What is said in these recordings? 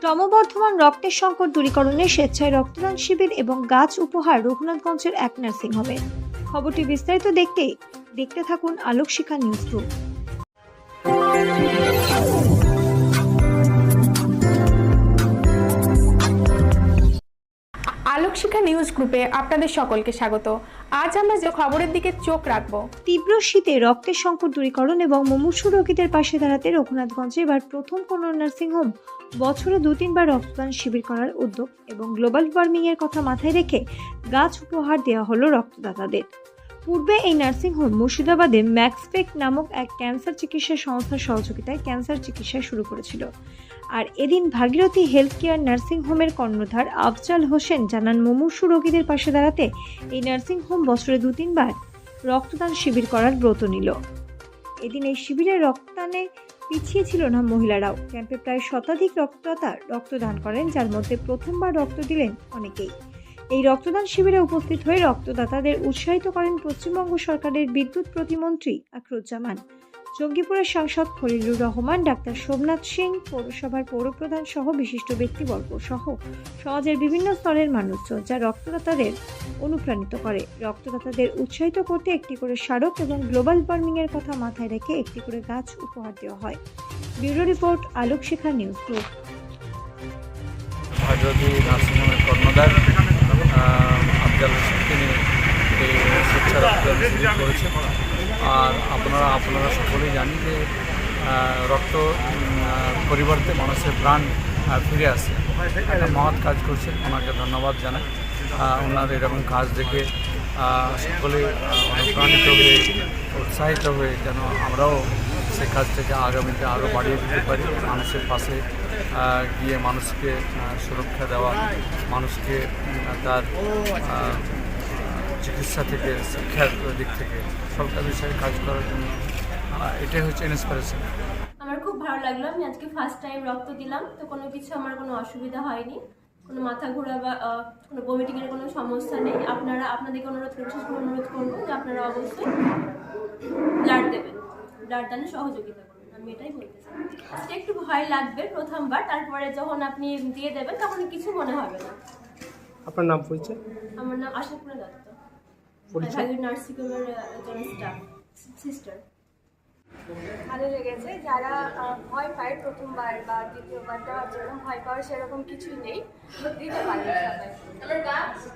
ক্রমবর্ধমান রক্তের সংকট দূরীকরণে স্বেচ্ছায় রক্তদান শিবির এবং গাছ উপহার রঘুনাথগঞ্জের এক নার্সিং হবে খবরটি বিস্তারিত দেখতে দেখতে থাকুন Alokshikha news group. Alokshikha news গ্রুপে আপনাদের সকলকে স্বাগত। আজ আমরা যে খবরের দিকে চোখ রাখব। তীব্র শীতে রক্তের সংকট দূরীকরণ এবং মুমূর্ষু রোগীদের পাশে দাঁড়াতে রঘুনাথগঞ্জে এবার প্রথম কোনো নার্সিংহোম বছরে দু তিনবার রক্তদান শিবির করার উদ্যোগ এবং গ্লোবাল ওয়ার্মিং এর কথা মাথায় রেখে গাছ উপহার দেওয়া হলো রক্তদাতাদের। পূর্বে এই নার্সিংহোম মুর্শিদাবাদে ম্যাক্সপেক নামক এক ক্যান্সার চিকিৎসা সংস্থার সহযোগিতায় ক্যান্সার চিকিৎসা শুরু করেছিল। আর এদিন ভাগীরথী হেলথ কেয়ার নার্সিংহোমের কর্ণধার আফজাল হোসেন জানান, মুমূর্ষু রোগীদের পাশে দাঁড়াতে এই নার্সিংহোম বছরে দু, তিনবার রক্তদান শিবির করার ব্রত নিল। এদিন এই শিবিরে রক্তদানে পিছিয়ে ছিল না মহিলারাও। ক্যাম্পে প্রায় শতাধিক রক্তদাতা রক্তদান করেন, যার মধ্যে প্রথমবার রক্ত দিলেন অনেকেই। এই রক্তদান শিবিরে উপস্থিত হয়ে রক্তদাতাদের উৎসাহিত করেন পশ্চিমবঙ্গ সরকারের বিদ্যুৎ প্রতিমন্ত্রী আকরুজ্জামান জঙ্গিপুরের সাংসদ খলিলুর রহমান, ডাক্তার সোমনাথ সিং, পৌরসভার পৌরপ্রধান সহ বিশিষ্ট ব্যক্তিবর্গ সহ সমাজের বিভিন্ন স্তরের মানুষজন যা রক্তদাতাদের অনুপ্রাণিত করে। রক্তদাতাদের উৎসাহিত করতে একটি করে স্মারক এবং গ্লোবাল ওয়ার্মিং এর কথা মাথায় রেখে একটি করে গাছ উপহার দেওয়া হয়। Bureau report Alok Shikha news group Bhagirathi নার্সিংহোমের কর্ণধার আহ, আফজাল হোসেন তিনি এই স্বেচ্ছার করেছেন। আর আপনারা আপনারা সকলেই জানি যে রক্ত পরিবর্তে মানুষের প্রাণ ফিরে আসে। একটা মহৎ কাজ করছে ওনাকে ধন্যবাদ জানাই। ওনার এরকম কাজ দেখে সকলে অনুপ্রাণিত হয়ে উৎসাহিত হয়ে যেন আমরাও সেই কাজটাকে আগামীতে আরও বাড়িয়ে দিতে পারি। মানুষের পাশে গিয়ে মানুষকে সুরক্ষা দেওয়া, মানুষকে তার চিকিৎসা থেকে, শিক্ষার দিক থেকে সবটা বিষয়ে কাজ করার জন্য এটাই হচ্ছে ইন্সপিরেশন আমার খুব ভালো লাগল। আমি আজকে ফার্স্ট টাইম রক্ত দিলাম, তো কোনো কিছু আমার কোনো অসুবিধা হয়নি। কোনো মাথা ঘোরা বা কোনো বমিটিংয়ের কোনো সমস্যা নেই। আপনারা, আপনাদেরকে অনুরোধ বিশেষ করে অনুরোধ করব যে আপনারা অবশ্যই ব্লাড দানে সহযোগিতা করুন আমি এটাই বলতে চাই। আজকে একটু ভয় লাগবে প্রথমবার তারপরে যখন আপনি দিয়ে দেবেন তখন কিছু মনে হবে না। আপনার নাম পরিচয়? আমার নাম আশাপুরা দত্ত। পরিচয়? নার্সিং হোমের একজন স্টাফ সিস্টার ভালো লেগেছে যারা ভয় পায় প্রথমবার বা দ্বিতীয়বার দেওয়ার জন্য ভয় পাওয়ার সেরকম কিছুই নেই। দিতে পারে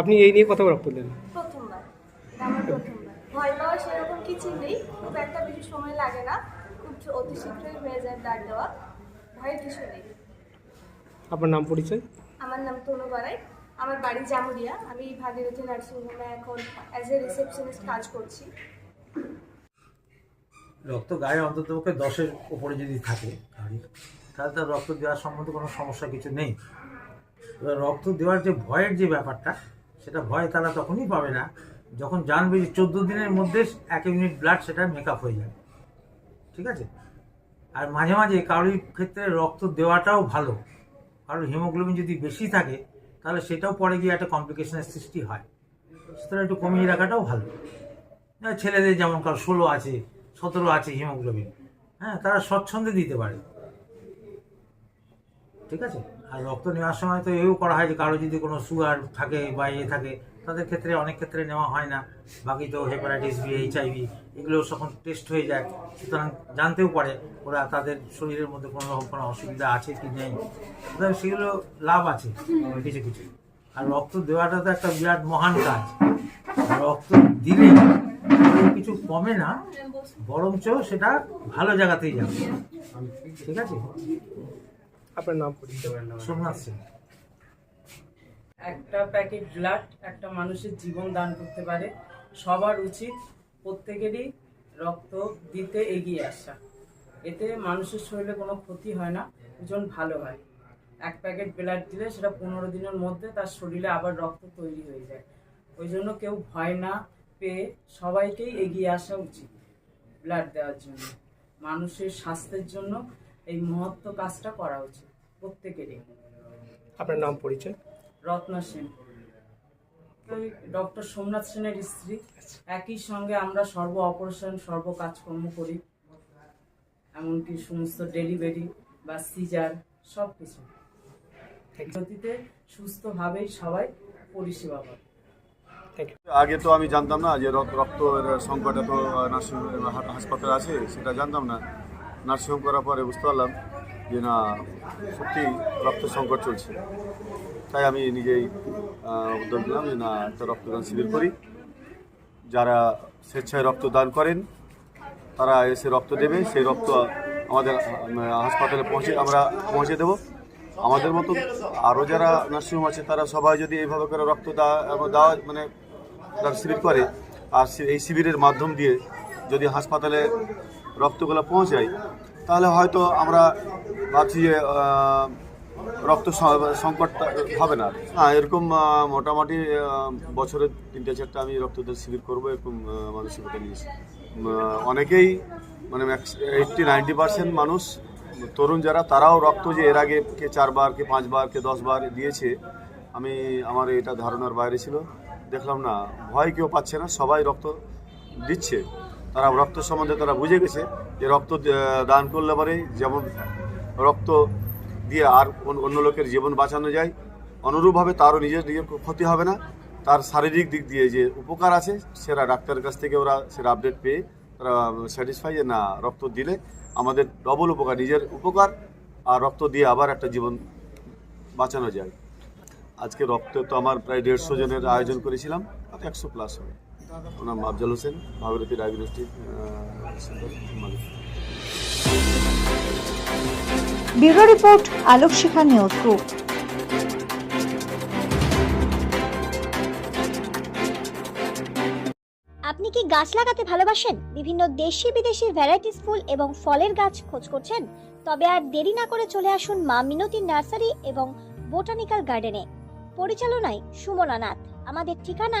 আপনি এই নিয়ে রক্ত দিলেন প্রথমবার আমার পাওয়ার সেরকম কিছুই নেই খুব একটা বেশি সময় লাগে না খুব অতি শীঘ্রই হয়ে যায় ব্লাড দেওয়া ভয়ের কিছু নেই। আপনার নাম পরিচয়? আমার নাম তনু বারাই আমার বাড়ি জামুরিয়া আমি ভাগীরথী নার্সিংহোমে এখন অ্যাজ এ রিসেপশনিস্ট কাজ করছি। রক্ত গায়ে অন্তত পক্ষে দশের উপরে যদি থাকে তাহলে তার রক্ত দেওয়ার সম্বন্ধে কোনো সমস্যা কিছু নেই। এবার রক্ত দেওয়ার যে ভয়ের যে ব্যাপারটা সেটা ভয় তারা তখনই পাবে না যখন জানবে যে চোদ্দ দিনের মধ্যে এক ইউনিট ব্লাড সেটা মেকআপ হয়ে যাবে। ঠিক আছে? আর মাঝে মাঝে কারোর ক্ষেত্রে রক্ত দেওয়াটাও ভালো। কারণ হিমোগ্লোবিন যদি বেশি থাকে, তাহলে সেটাও পরে গিয়ে একটা কমপ্লিকেশনের সৃষ্টি হয়। সুতরাং একটু কমিয়ে রাখাটাও ভালো। ছেলেদের যেমন কারও ষোলো আছে, সতেরো আছে হিমোগ্লোবিন হ্যাঁ তারা স্বচ্ছন্দে দিতে পারে। ঠিক আছে? আর রক্ত নেওয়ার সময় তো এও করা হয় যে কারও যদি কোনো সুগার থাকে বা ইয়ে থাকে, তাদের ক্ষেত্রে অনেক ক্ষেত্রে নেওয়া হয় না। বাকি তো হেপাটাইটিস বি এইচআইভি এগুলো যখন টেস্ট হয়ে যায়, সুতরাং জানতেও পারে ওরা তাদের শরীরের মধ্যে কোনো রকম কোনো অসুবিধা আছে কি নেই। সুতরাং সেগুলো লাভ আছে কিছু কিছু। আর রক্ত দেওয়াটা তো একটা বিরাট মহান কাজ। রক্ত দিলে কিছু কমে না, বরঞ্চ সেটা ভালো জায়গাতেই যাবে। ঠিক আছে? আপনার নাম পরিচয় সোমনাথ সিং। একটা প্যাকেট ব্লাড একটা মানুষের জীবন দান করতে পারে। সবার উচিত প্রত্যেকেরই রক্ত দিতে এগিয়ে আসা। এতে মানুষের শরীরে কোনো ক্ষতি হয় না ওজন ভালো হয়। এক প্যাকেট ব্লাড দিলে সেটা পনেরো দিনের মধ্যে তার শরীরে আবার রক্ত তৈরি হয়ে যায়। ওই জন্য কেউ ভয় না পেয়ে সবাইকেই এগিয়ে আসা উচিত ব্লাড দেওয়ার জন্য। মানুষের স্বাস্থ্যের জন্য এই মহত্ব কাজটা করা উচিত প্রত্যেকেরই। আপনার নাম পরিচয়? রত্না সেন। ডক্টর সোমনাথ সেনের স্ত্রী। একই সঙ্গে আমরা সর্ব অপারেশন সর্ব কাজকর্ম করি। এমনকি সমস্ত ডেলিভারি বা সিজার সব কিছু গতিতে সুস্থভাবেই সবাই পরিষেবা পাবে। আগে তো আমি জানতাম না যে রক- রক্ত সংকট এত হাসপাতাল আছে সেটা জানতাম না। নার্সিংহোম করার পরে বুঝতে পারলাম যে না, সত্যি রক্ত সংকট চলছে। তাই আমি নিজেই উদ্যোগ নিলাম যে না, একটা রক্তদান শিবির করি। যারা স্বেচ্ছায় রক্তদান করেন, তারা এসে রক্ত দেবে, সেই রক্ত আমাদের হাসপাতালে পৌঁছে, আমরা পৌঁছে দেব। আমাদের মতো আরও যারা নার্সিংহোম আছে, তারা সবাই যদি এইভাবে করে রক্ত দেওয়া মানে শিবির করে, আর এই শিবিরের মাধ্যম দিয়ে যদি হাসপাতালে রক্তগুলো পৌঁছায়, তাহলে হয়তো আমরা ভাবছি যে রক্ত স- সংকটটা হবে না। হ্যাঁ এরকম মোটামুটি বছরে তিনটে চারটা আমি রক্তদান শিবির করব, এরকম মানসিকতা নিয়েছি অনেকেই মানে এইটটি নাইনটি পার্সেন্ট মানুষ, তরুণ যারা, তারাও রক্ত যে এর আগে কে চারবার, কে পাঁচবার, কে দশবার দিয়েছে, আমি, আমার এটা ধারণার বাইরে ছিল। দেখলাম না, ভয় কেউ পাচ্ছে না, সবাই রক্ত দিচ্ছে। তারা রক্ত সম্বন্ধে তারা বুঝে গেছে যে রক্ত দান করলে পরে যেমন রক্ত দিয়ে আর অন্য- লোকের জীবন বাঁচানো যায়, অনুরূপভাবে তারও নিজের নিজের ক্ষতি হবে না। তার শারীরিক দিক দিয়ে যে উপকার আছে, সেরা ডাক্তারের কাছ থেকে ওরা সেটা আপডেট পেয়ে তারা স্যাটিসফাই যে না, রক্ত দিলে আমাদের ডবল উপকার, নিজের উপকার আর রক্ত দিয়ে আবার একটা জীবন বাঁচানো যায়। আজকে রক্ত তো আমার প্রায় দেড়শো জনের আয়োজন করেছিলাম, একশো প্লাস হবে। ওনার নাম Afzal Hossain Bhagirathi diagnostic bureau report Alok Shikha news group. আপনি কি গাছ লাগাতে ভালোবাসেন? বিভিন্ন দেশি বিদেশি ভ্যারাইটিস ফুল এবং ফলের গাছ খোঁজ করছেন? তবে আর দেরি না করে চলে আসুন মা মিনতি নার্সারি এবং বোটানিক্যাল গার্ডেনে। পরিচালনায় সুমনা নাথ। আমাদের ঠিকানা